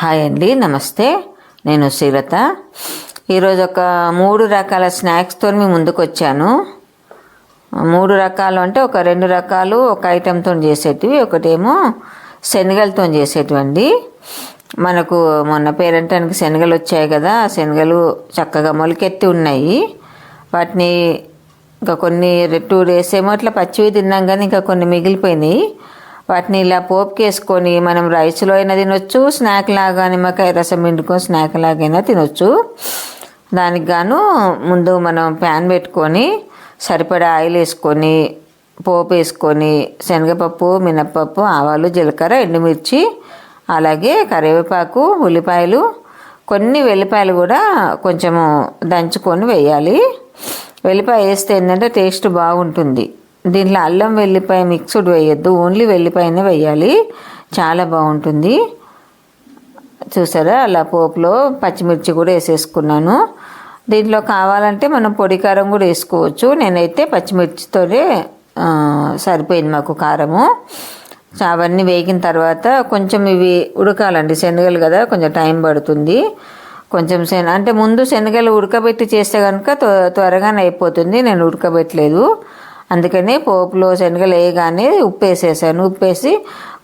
Hi అండి నమస్తే. నేను శ్రీలత. ఈరోజు ఒక మూడు రకాల స్నాక్స్తో మీ ముందుకు వచ్చాను మూడు రకాలు అంటే ఒక రెండు రకాలు ఒక ఐటెంతో చేసేటివి ఒకటేమో శనగలతో చేసేటివి అండి మనకు మొన్న పేరంటానికి శనగలు వచ్చాయి కదా ఆ శనగలు చక్కగా మొలకెత్తి ఉన్నాయి. వాటిని ఇంకా కొన్ని టూ డేస్ ఏమో అట్లా పచ్చివి తిన్నాం కానీ ఇంకా కొన్ని మిగిలిపోయినాయి. వాటిని ఇలా పోపుకి వేసుకొని మనం రైస్లో అయినా తినొచ్చు స్నాక్ లాగా నిమ్మకాయ రసం పిండుకొని స్నాక్ లాగైనా తినొచ్చు. దానికి గాను ముందు మనం ప్యాన్ పెట్టుకొని సరిపడా ఆయిల్ వేసుకొని పోపు వేసుకొని శనగపప్పు మినప్పప్పు ఆవాలు జీలకర్ర ఎండుమిర్చి అలాగే కరివేపాకు ఉల్లిపాయలు కొన్ని వెల్లిపాయలు కూడా కొంచెము దంచుకొని వేయాలి. వెల్లిపాయ వేస్తే ఏంటంటే టేస్ట్ బాగుంటుంది. దీంట్లో అల్లం వెల్లిపాయ మిక్స్డ్ వేయొద్దు. ఓన్లీ వెల్లిపాయనే వేయాలి. చాలా బాగుంటుంది. చూసారా? అలా పోపులో పచ్చిమిర్చి కూడా వేసేసుకున్నాను. దీంట్లో కావాలంటే మనం పొడి కారం కూడా వేసుకోవచ్చు. నేనైతే పచ్చిమిర్చితోనే సరిపోయింది మాకు కారము. అవన్నీ వేగిన తర్వాత కొంచెం ఇవి ఉడకాలండి. శనగలు కదా కొంచెం టైం పడుతుంది. కొంచెం శన అంటే ముందు శనగలు ఉడకబెట్టి చేస్తే కనుక త్వ- త్వరగానే అయిపోతుంది. నేను ఉడకబెట్టలేదు. అందుకని పోపులో శనగలు వేయగానే ఉప్పు వేసేసాను ఉప్పు వేసి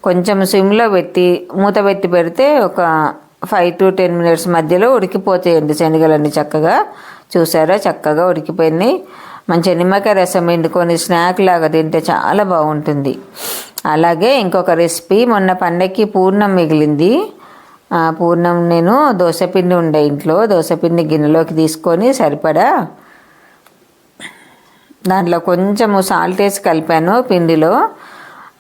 కొంచెం సిమ్లో పెట్టి మూత పెట్టి పెడితే ఒక ఫైవ్ టు టెన్ మినిట్స్ మధ్యలో ఉడికిపోతాయండి శనగలన్నీ చక్కగా. చూసారా? చక్కగా ఉడికిపోయినాయి. మంచి నిమ్మకాయ రసం ఎండుకొని స్నాక్ లాగా తింటే చాలా బాగుంటుంది. అలాగే ఇంకొక రెసిపీ మొన్న పండక్కి పూర్ణం మిగిలింది. ఆ పూర్ణం నేను దోశపిండి ఉండే ఇంట్లో. దోశపిండి గిన్నెలోకి తీసుకొని సరిపడా దాంట్లో కొంచెము సాల్ట్ వేసి కలిపాను పిండిలో.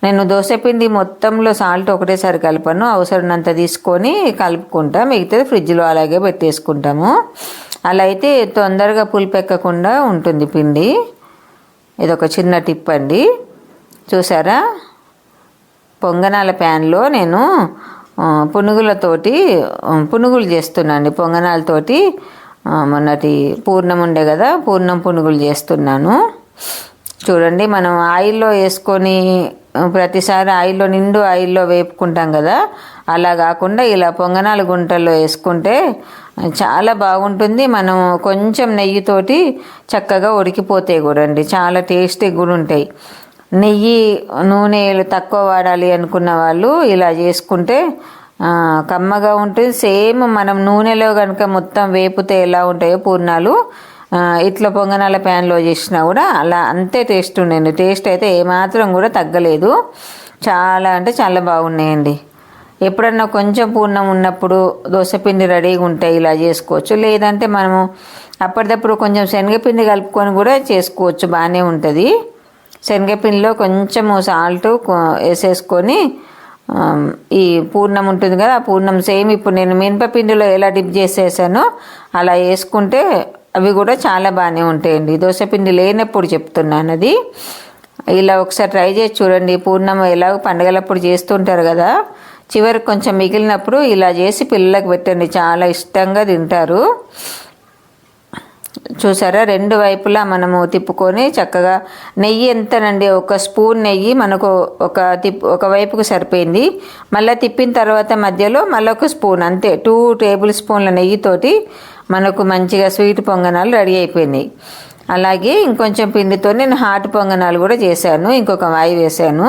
నేను దోశపిండి మొత్తంలో సాల్ట్ ఒకటేసారి కలిపాను అవసరమైనంత తీసుకొని కలుపుకుంటా మిగతాది ఫ్రిడ్జ్లో అలాగే పెట్టేసుకుంటాము. అలా అయితే తొందరగా పులిపెక్కకుండా ఉంటుంది పిండి. ఇది ఒక చిన్న టిప్ అండి. చూసారా? పొంగనాల ప్యాన్లో నేను పునుగులతోటి పునుగులు చేస్తున్నాను. పొంగనాలతోటి మొన్నటి పూర్ణం ఉండే కదా పూర్ణం పునుగులు చేస్తున్నాను. చూడండి మనం ఆయిల్లో వేసుకొని ప్రతిసారి ఆయిల్లో నిండు ఆయిల్లో వేపుకుంటాం కదా. అలా కాకుండా ఇలా పొంగనాల గుంటల్లో వేసుకుంటే చాలా బాగుంటుంది. మనం కొంచెం నెయ్యితోటి చక్కగా ఉడికిపోతాయి కూడా చాలా టేస్టీ కూడా ఉంటాయి. నెయ్యి నూనెలు తక్కువ వాడాలి అనుకున్న వాళ్ళు ఇలా చేసుకుంటే కమ్మగా ఉంటుంది. సేమ్ మనం నూనెలో కనుక మొత్తం వేపితే ఎలా ఉంటాయో పూర్ణాలు ఇట్లా పొంగనాల ప్యాన్లో చేసినా కూడా అలా అంతే టేస్ట్ ఉండండి టేస్ట్ అయితే ఏమాత్రం కూడా తగ్గలేదు. చాలా అంటే చాలా బాగున్నాయండి. ఎప్పుడన్నా కొంచెం పూర్ణం ఉన్నప్పుడు దోశపిండి రెడీగా ఉంటాయి ఇలా చేసుకోవచ్చు. లేదంటే మనము అప్పటిదప్పుడు కొంచెం శనగపిండి కలుపుకొని కూడా చేసుకోవచ్చు. బాగానే ఉంటుంది. శనగపిండిలో కొంచెము సాల్ట్ వేసేసుకొని ఈ పూర్ణం ఉంటుంది కదా ఆ పూర్ణం సేమ్ ఇప్పుడు నేను మినపపిండిలో ఎలా డిప్ చేసేసానో అలా వేసుకుంటే అవి కూడా చాలా బాగానే ఉంటాయండి. దోశపిండి లేనప్పుడు చెప్తున్నాను అది. ఇలా ఒకసారి ట్రై చేసి చూడండి. పూర్ణం ఎలాగో పండగలప్పుడు చేస్తుంటారు కదా. చివరికి కొంచెం మిగిలినప్పుడు ఇలా చేసి పిల్లలకు పెట్టండి. చాలా ఇష్టంగా తింటారు. చూసారా? రెండు వైపులా మనము తిప్పుకొని చక్కగా నెయ్యి ఎంతనండి? ఒక స్పూన్ నెయ్యి మనకు ఒక తిప్ ఒక వైపుకు సరిపోయింది. మళ్ళీ తిప్పిన తర్వాత మధ్యలో మళ్ళీ ఒక స్పూన్ అంతే. టూ టేబుల్ స్పూన్ల నెయ్యితోటి మనకు మంచిగా స్వీట్ పొంగనాలు రెడీ అయిపోయినాయి అలాగే ఇంకొంచెం పిండితో నేను హాట్ పొంగనాలు కూడా చేశాను. ఇంకొక వాయి వేశాను.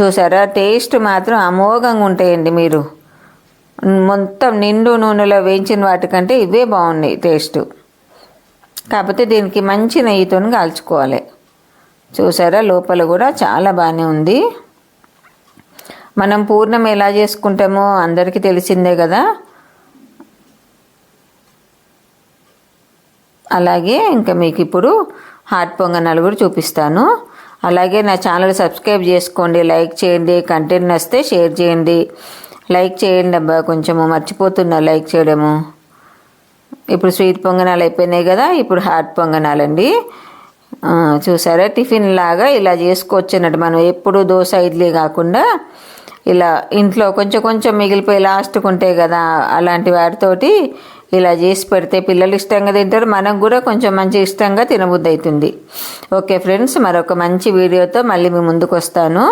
చూసారా? టేస్ట్ మాత్రం అమోఘంగా ఉంటాయండి మీరు. మొత్తం నిండు నూనెలో వేయించిన వాటికంటే ఇవే బాగున్నాయి టేస్ట్. కాకపోతే దీనికి మంచి నెయ్యితో కాల్చుకోవాలి. చూసారా? లోపల కూడా చాలా బాగానే ఉంది. మనం పూర్ణం ఎలా చేసుకుంటామో అందరికీ తెలిసిందే కదా? అలాగే ఇంకా మీకు ఇప్పుడు హాట్ పొంగనాలు కూడా చూపిస్తాను. అలాగే నా ఛానల్ సబ్స్క్రైబ్ చేసుకోండి లైక్ చేయండి కంటెంట్ నచ్చితే షేర్ చేయండి. లైక్ చేయండి అబ్బా కొంచెము మర్చిపోతున్నా లైక్ చేయడము. ఇప్పుడు స్వీట్ పొంగనాలు అయిపోయినాయి కదా ఇప్పుడు హాట్ పొంగనాలండి. చూసారా? టిఫిన్ లాగా ఇలా చేసుకోవచ్చు అన్నట్టు మనం ఎప్పుడు దోశ ఇడ్లీ కాకుండా ఇలా ఇంట్లో కొంచెం కొంచెం మిగిలిపోయి లాస్ట్కి ఉంటాయి కదా అలాంటి వాటితోటి ఇలా చేసి పెడితే పిల్లలు ఇష్టంగా తింటారు. మనకు కూడా కొంచెం మంచి ఇష్టంగా తినబుద్ధి అవుతుంది ఓకే ఫ్రెండ్స్ మరొక మంచి వీడియోతో మళ్ళీ మీ ముందుకు వస్తాను.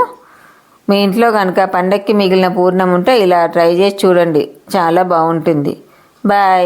మీ ఇంట్లో కనుక పండక్కి మిగిలిన పూర్ణం ఉంటే ఇలా ట్రై చేసి చూడండి. చాలా బాగుంటుంది. బాయ్.